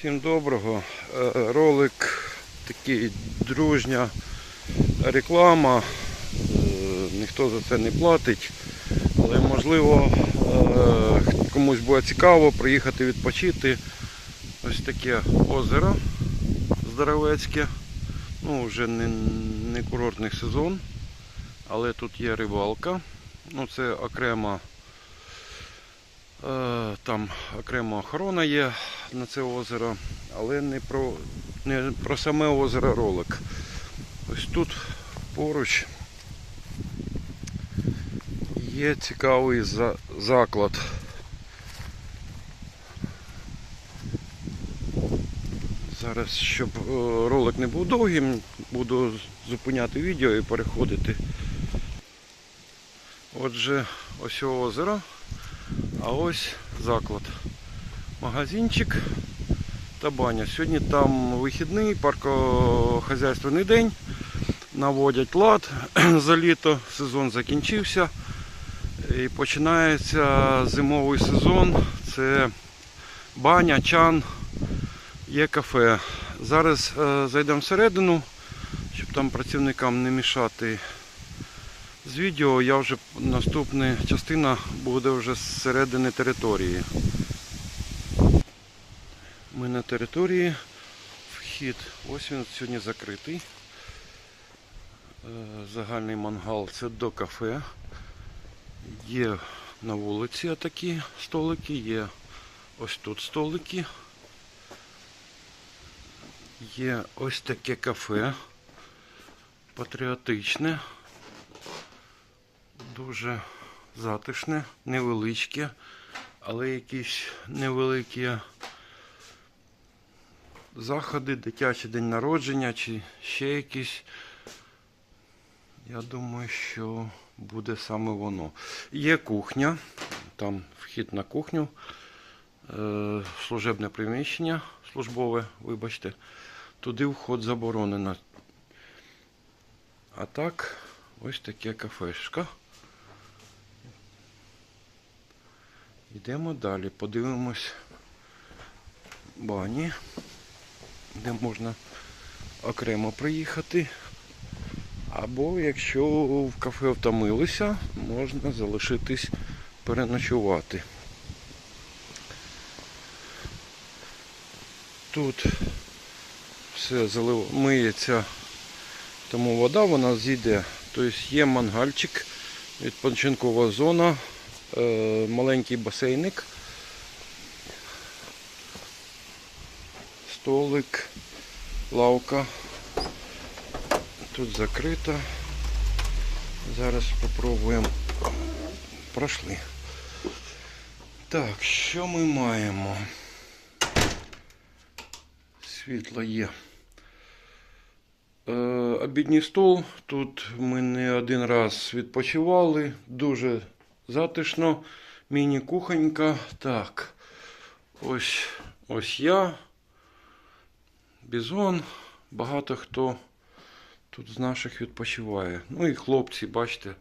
Всім доброго. Е, Ролик такий дружня реклама. Е, Ніхто за це не платить. Але можливо е, комусь буде цікаво приїхати відпочити. Ось таке озеро здоровецьке. Ну, вже не, не курортний сезон, але тут є рибалка. Ну, це окрема Там окрема охорона є на це озеро, але не про, не про саме озеро ролик. Ось тут поруч є цікавий за- заклад. Зараз, щоб е, ролик не був довгим, буду зупиняти відео і переходити. Отже, ось озеро. А ось заклад. Магазинчик та баня. Сьогодні там вихідний, паркохазяйственний день. Наводять лад за літо, сезон закінчився. І починається зимовий сезон. Це баня, чан, є кафе. Зараз е, зайдемо всередину, щоб там працівникам не мішати з відео я вже наступна частина буде вже з середини території. Ми на території. Вхід. Ось він сьогодні закритий. Е, Загальний мангал це до кафе. Є на вулиці такі столики, є ось тут столики. Є ось таке кафе патріотичне. Дуже затишне, невеличке, але якісь невеликі заходи, дитячий день народження чи ще якісь. Я думаю, що буде саме воно. Є кухня, там вхід на кухню, е, служебне приміщення, службове, вибачте, туди вход заборонено. А так, ось таке кафешка. Йдемо далі, подивимось бані, де можна окремо приїхати. Або якщо в кафе втомилися, можна залишитись переночувати. Тут все залив... миється, тому вода вона зійде. Тобто є мангальчик, відпочинкова зона, е, маленький басейник, столик, лавка. Тут закрито. Зараз спробуємо. Пройшли. Так, що ми маємо? Світло є. Е, обідній стол. Тут ми не один раз відпочивали. Дуже затишно. Міні-кухонька. Так. Ось, ось я. Бізон. Багато хто тут з наших відпочиває. Ну і хлопці, бачите.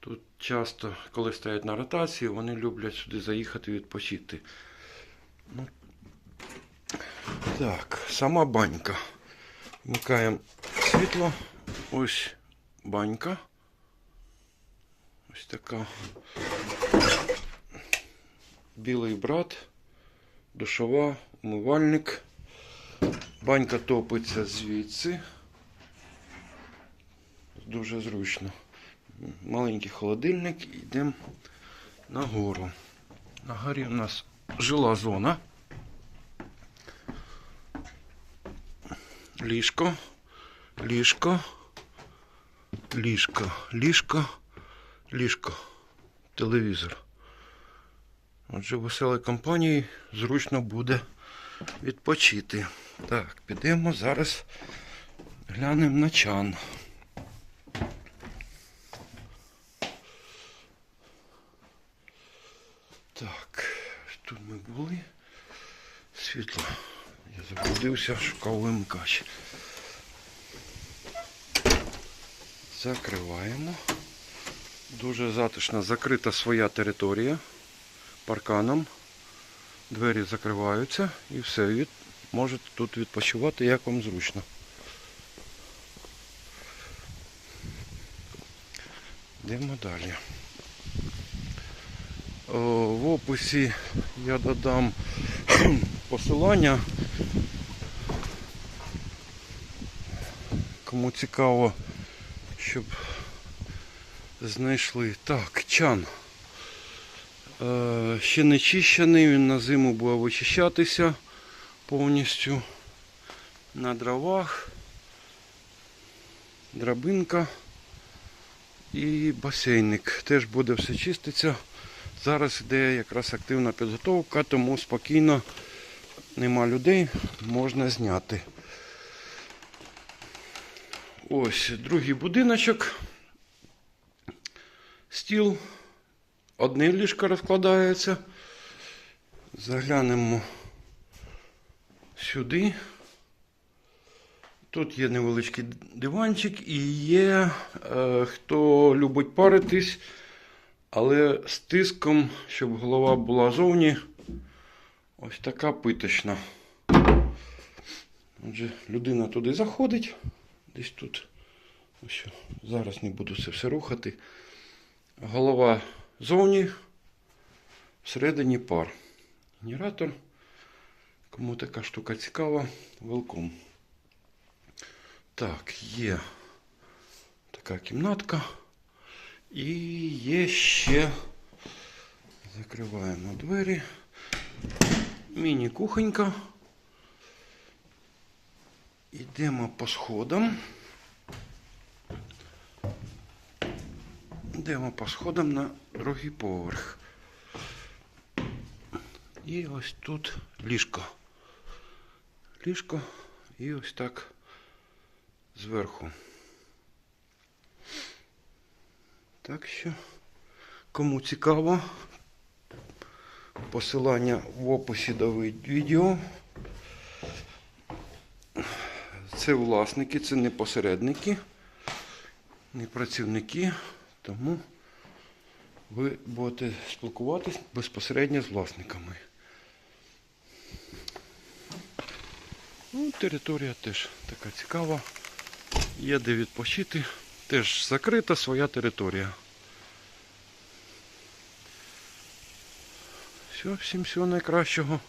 Тут часто, коли стоять на ротації, вони люблять сюди заїхати відпочити. Ну, так, сама банька. Вмикаємо світло. Ось банька. Ось така. Білий брат, душова, умивальник. Банька топиться звідси. Дуже зручно. Маленький холодильник, йдемо нагору. На горі у нас жила зона. Ліжко, ліжко, ліжко, ліжко, ліжко, телевізор. Отже, веселій компанії зручно буде відпочити. Так, підемо зараз глянемо на чан. Так, тут ми були. Світло. Я заблудився, шукав вимикач. Закриваємо. Дуже затишна, закрита своя територія парканом. Двері закриваються і все. Від... Можете тут відпочивати, як вам зручно. Йдемо далі. О, в описі я додам посилання. Кому цікаво, щоб знайшли. Так, чан. Е, ще не чищений, він на зиму буде вичищатися повністю на дровах, драбинка і басейник. Теж буде все чиститься. Зараз йде якраз активна підготовка, тому спокійно нема людей, можна зняти. Ось другий будиночок. Стіл. Одне ліжко розкладається. Заглянемо сюди. Тут є невеличкий диванчик і є, е, хто любить паритись, але з тиском, щоб голова була зовні. Ось така питочна. Отже, людина туди заходить. Десь тут. Ось, зараз не буду це все рухати. Голова зовні, всередині пар. Генератор. Кому така штука цікава, велком. Так, є така кімнатка. І є ще. Закриваємо двері. Міні-кухонька. Йдемо по сходам. Йдемо по сходам на другий поверх. І ось тут ліжко. Ліжко і ось так зверху. Так що, кому цікаво, посилання в описі до відео. Це власники, це не посередники, не працівники, тому ви будете спілкуватись безпосередньо з власниками. Ну, територія теж така цікава. Є де відпочити. Теж закрита своя територія. Все, всім всього найкращого.